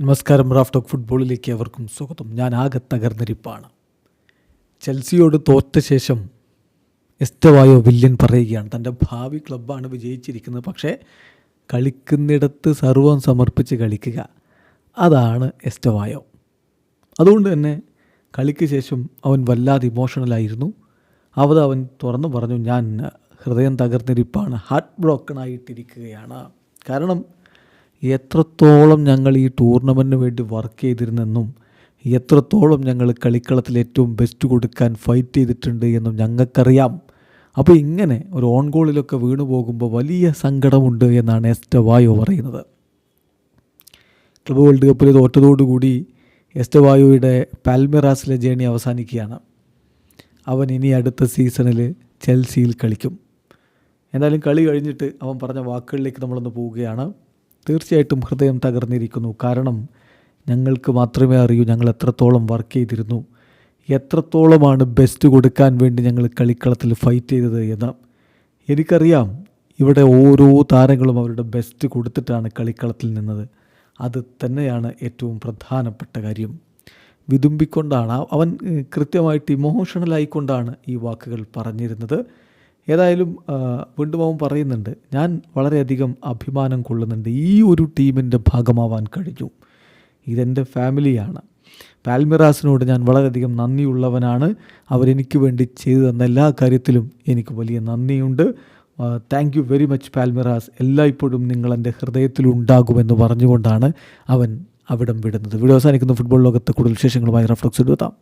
നമസ്കാരം Raf talk ഫുട്ബോളിലേക്ക് അവർക്കും സ്വാഗതം. ഞാൻ ആകെ തകർന്നിരിപ്പാണ്. ചെൽസിയോട് തോറ്റ ശേഷം എസ്റ്റവായോ വില്യൻ പറയുകയാണ്. തന്റെ ഭാവി ക്ലബ്ബാണ് വിജയിച്ചിരിക്കുന്നത്. പക്ഷേ കളിക്കുന്നിടത്ത് സർവം സമർപ്പിച്ച് കളിക്കുക അതാണ് എസ്റ്റവായോ. അതുകൊണ്ട് തന്നെ കളിക്ക് ശേഷം അവൻ വല്ലാതെ ഇമോഷണലായിരുന്നു. അവത് അവൻ തുറന്നു പറഞ്ഞു ഞാൻ ഹൃദയം തകർന്നിരിപ്പാണ്. ഹാർട്ട് ബ്രോക്കൺ ആയിട്ടിരിക്കുകയാണ് കാരണം എത്രത്തോളം ഞങ്ങൾ ഈ ടൂർണമെന്റിന് വേണ്ടി വർക്ക് ചെയ്തിരുന്നെന്നും എത്രത്തോളം ഞങ്ങൾ കളിക്കളത്തിൽ ഏറ്റവും ബെസ്റ്റ് കൊടുക്കാൻ ഫൈറ്റ് ചെയ്തിട്ടുണ്ട് എന്നും ഞങ്ങൾക്കറിയാം. അപ്പോൾ ഇങ്ങനെ ഒരു ഓൺ ഗോളിലൊക്കെ വീണു പോകുമ്പോൾ വലിയ സങ്കടമുണ്ട് എന്നാണ് എസ്റ്റവായോ പറയുന്നത്. ക്ലബ് വേൾഡ് കപ്പിൽ തോറ്റതോടുകൂടി എസ്റ്റവായോയുടെ പാൽമിറാസിലെ ജേണി അവസാനിക്കുകയാണ്. അവൻ ഇനി അടുത്ത സീസണിൽ ചെൽസിയിൽ കളിക്കും. എന്തായാലും കളി കഴിഞ്ഞിട്ട് അവൻ പറഞ്ഞ വാക്കുകളിലേക്ക് നമ്മളൊന്ന് പോവുകയാണ്. തീർച്ചയായിട്ടും ഹൃദയം തകർന്നിരിക്കുന്നു. കാരണം ഞങ്ങൾക്ക് മാത്രമേ അറിയൂ ഞങ്ങൾ എത്രത്തോളം വർക്ക് ചെയ്തിരുന്നു. എത്രത്തോളമാണ് ബെസ്റ്റ് കൊടുക്കാൻ വേണ്ടി ഞങ്ങൾ കളിക്കളത്തിൽ ഫൈറ്റ് ചെയ്തത് എന്ന് എനിക്കറിയാം. ഇവിടെ ഓരോ താരങ്ങളും അവരുടെ ബെസ്റ്റ് കൊടുത്തിട്ടാണ് കളിക്കളത്തിൽ നിന്നത്. അത് തന്നെയാണ് ഏറ്റവും പ്രധാനപ്പെട്ട കാര്യം. വിതുമ്പിക്കൊണ്ടാണ് അവൻ കൃത്യമായിട്ട് ഇമോഷണലായിക്കൊണ്ടാണ് ഈ വാക്കുകൾ പറഞ്ഞിരുന്നത്. ഏതായാലും വീണ്ടും അവൻ പറയുന്നുണ്ട് ഞാൻ വളരെയധികം അഭിമാനം കൊള്ളുന്നുണ്ട്. ഈ ഒരു ടീമിന്റെ ഭാഗമാവാൻ കഴിഞ്ഞു. ഇതെന്റെ ഫാമിലിയാണ്. പാൽമിറാസിനോട് ഞാൻ വളരെയധികം നന്ദിയുള്ളവനാണ്. അവരെനിക്ക് വേണ്ടി ചെയ്തു തന്ന എല്ലാ കാര്യത്തിലും എനിക്ക് വലിയ നന്ദിയുണ്ട്. Thank you very much Palmeiras. എല്ലായ്പ്പോഴും നിങ്ങൾ എന്റെ ഹൃദയത്തിലുണ്ടാകുമെന്ന് പറഞ്ഞുകൊണ്ടാണ് അവൻ അവിടം വിടുന്നത്. വീഡിയോ അവസാനിക്കുന്ന. ഫുട്ബോൾ ലോകത്തെ കൂടുതൽ വിശേഷങ്ങളുമായി റഫ്ലക്സ് എടുത്താം.